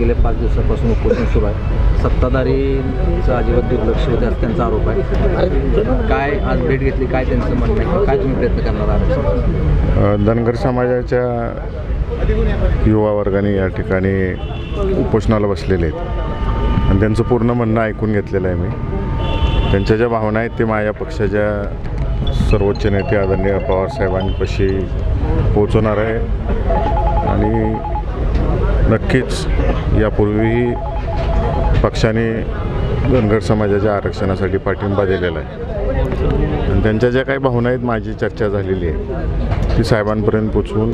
गेले पाच दिवसापासून उपोषण सुरू आहे. सत्ताधारीचं अजिबात दुर्लक्ष होते असं त्यांचा आरोप आहे. काय आज भेट घेतली काय त्यांचं म्हणणं आहे काय तुम्ही प्रयत्न करणार आहात? धनगर समाजाच्या युवा वर्गाने या ठिकाणी उपोषणाला बसलेले आहेत. आणि त्यांचं पूर्ण म्हणणं ऐकून घेतलेलं आहे मी. त्यांच्या ज्या भावना आहेत ते माझ्या पक्षाच्या सर्वोच्च नेते आदरणीय पवारसाहेबांपाशी पोहोचवणार आहे. नक्कीच यापूर्वीही पक्षाने धनगर समाजाच्या आरक्षणासाठी पाठिंबा दिलेला आहे. आणि त्यांच्या ज्या काही भावना आहेत माझी चर्चा झालेली आहे ती साहेबांपर्यंत पोचवून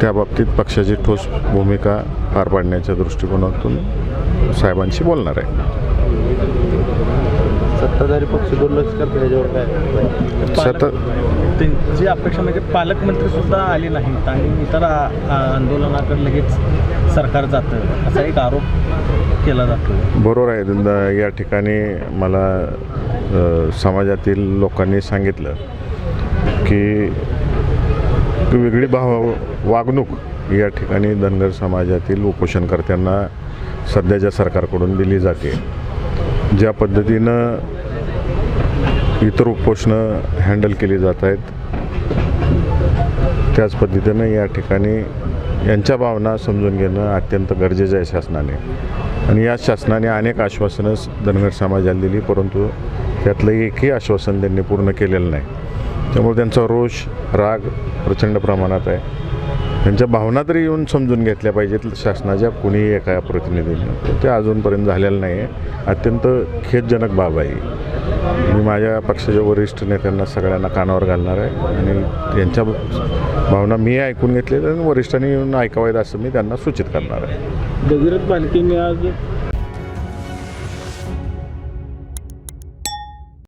त्या बाबतीत पक्षाची ठोस भूमिका पार पाडण्याच्या दृष्टिकोनातून साहेबांशी बोलणार आहे. सत्ताधारी पक्ष दुर्लक्ष करते त्याच्यावर काय? सतत त्यांची अपेक्षा म्हणजे पालकमंत्री सुद्धा आले नाहीत आणि इतर आ- आ- आंदोलनाकडे लगेच सरकार जातं असा एक आरोप केला जातो बरोबर आहे द- या ठिकाणी मला अ, समाजातील लोकांनी सांगितलं की वेगळी भाव वागणूक या ठिकाणी धनगर समाजातील उपोषणकर्त्यांना सध्याच्या सरकारकडून दिली जाते. ज्या पद्धतीनं इतर उपोषणं हँडल केली जात आहेत. त्याच पद्धतीनं या ठिकाणी यांच्या भावना समजून घेणं अत्यंत गरजेचं आहे शासनाने. आणि या शासनाने अनेक आश्वासनं धनगर समाजाला दिली परंतु त्यातलं एकही आश्वासन त्यांनी पूर्ण केलेलं नाही. त्यामुळे त्यांचा रोष राग प्रचंड प्रमाणात आहे. त्यांच्या भावना तरी येऊन समजून घेतल्या पाहिजेत. शासनाच्या कुणीही एका प्रतिनिधीनं. ते अजूनपर्यंत झालेलं नाही आहे अत्यंत खेदजनक बाब आहे मी माझ्या पक्षाच्या वरिष्ठ नेत्यांना सगळ्यांना कानावर घालणार आहे. आणि त्यांच्या भावना मी ऐकून घेतलेल्या आणि वरिष्ठांनी येऊन ऐकावेत असं मी त्यांना सूचित करणार आहे. भगीरथ बालकेंनी आज